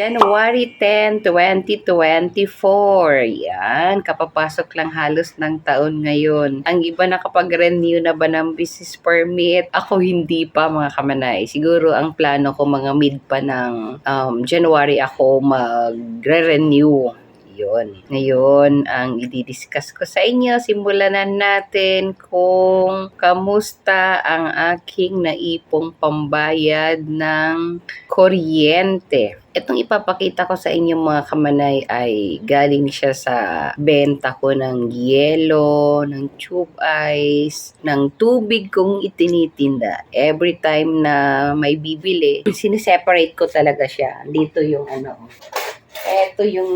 January 10, 2024. Yan, kapapasok lang halos ng taon ngayon. Ang iba nakapag-renew na ba ng business permit? Ako hindi pa mga kamanay. Siguro ang plano ko mga mid pa ng um, January ako magre-renew. Yun. Ngayon, ang i-discuss ko sa inyo, simulan na natin kung kamusta ang aking naipong pambayad ng kuryente. Itong ipapakita ko sa inyo mga kamanay ay galing siya sa benta ko ng yelo, ng tube ice, ng tubig kong itinitinda. Every time na may bibili, siniseparate ko talaga siya. Dito yung ano, ito yung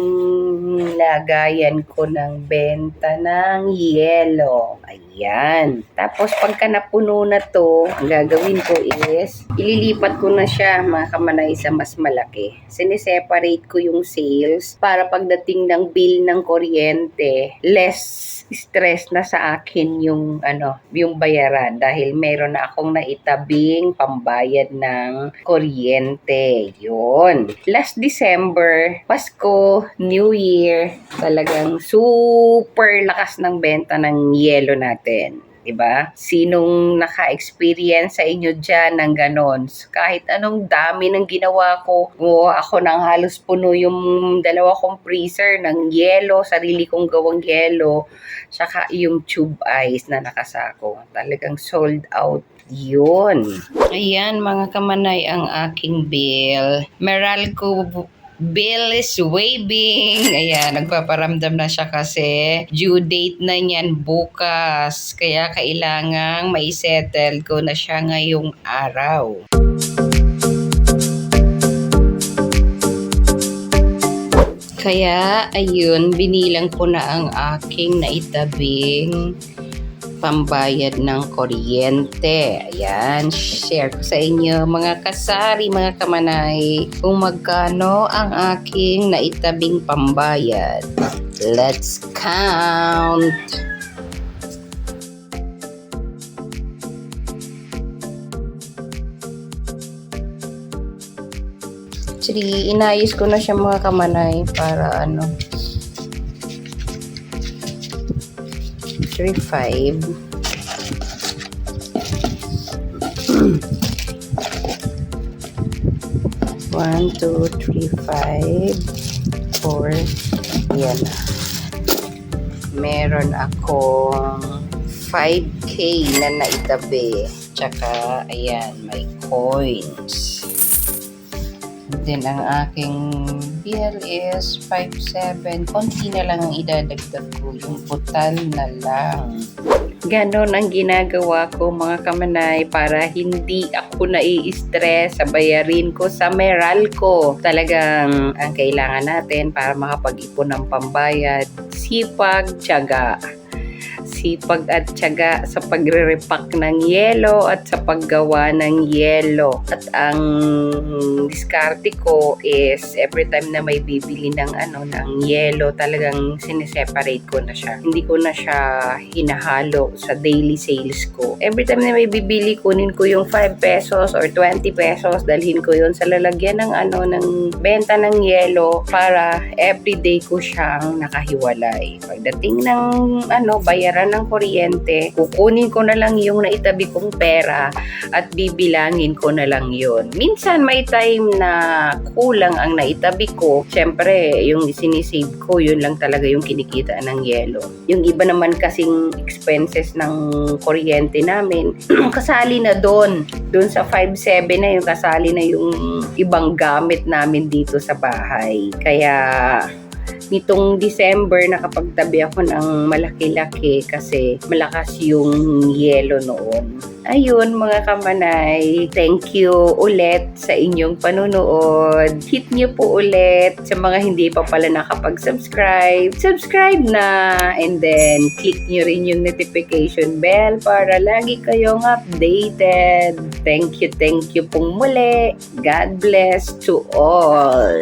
lagayan ko ng benta ng yelo. Ayan. Tapos pagka napuno na to, ang gagawin ko is, ililipat ko na siya mga kamanay sa mas malaki. Siniseparate ko yung sales para pagdating ng bill ng kuryente, less stress na sa akin yung ano, yung bayaran dahil meron na akong naitabing pambayad ng kuryente. Yun. Last December, Pasko, New Year, talagang super lakas ng benta ng yelo natin. 'Di ba? Sinong naka-experience sa inyo diyan ng ganon? Kahit anong dami ng ginawa ko, o ako nang halos puno yung dalawa kong freezer ng yelo, sarili kong gawang yelo, saka yung tube ice na nakasako. Talagang sold out yun. Ayan mga kamanay ang aking bill. Meralco bill is waving. Ayan, nagpaparamdam na siya kasi due date na niyan bukas. Kaya kailangang mai-settle ko na siya ngayong araw. Kaya, ayun, binilang ko na ang aking naitabing pambayad ng kuryente. Ayan, share ko sa inyo mga kasari, mga kamanay, kung magkano ang aking naitabing pambayad. Let's count! Actually, inayos ko na siya mga kamanay para ano, 3-5. One, two, three, five, four. Yan. Meron akong 5K na naitabi. Tsaka, ayan, may coins. Then, ang aking bill is 5.7. Konti na lang ang idadagdag ko. Yung putal na lang. Ganon ang ginagawa ko mga kamanay para hindi ako nai-stress sa bayarin ko sa Meralco. Talagang ang kailangan natin para makapag-ipon ng pambayad, sipag, tiyaga sipag at tiyaga sa pagre-repack ng yelo at sa paggawa ng yelo. At ang diskarte ko is every time na may bibili ng ano ng yelo, talagang sineseparate ko na siya. Hindi ko na siya hinahalo sa daily sales ko. Every time na may bibili, kunin ko yung 5 pesos or 20 pesos, dalhin ko yun sa lalagyan ng ano ng benta ng yelo para everyday ko siyang nakahiwalay. Pagdating ng ano bayaran ng kuryente, kukunin ko na lang yung naitabi kong pera at bibilangin ko na lang yun. Minsan may time na kulang ang naitabi ko. Siyempre, yung sinisave ko, yun lang talaga yung kinikita ng yelo. Yung iba naman kasing expenses ng kuryente namin, kasali na doon. Doon sa 5.7 na yung kasali na yung ibang gamit namin dito sa bahay. Kaya nitong December nakapagtabi ako ng malaki-laki kasi malakas yung yelo noon. Ayun mga kamanay, thank you ulit sa inyong panunood. Hit niyo po ulit sa mga hindi pa pala nakapag-subscribe. Subscribe na and then click niyo rin yung notification bell para lagi kayong updated. Thank you, thank you pong muli. God bless to all.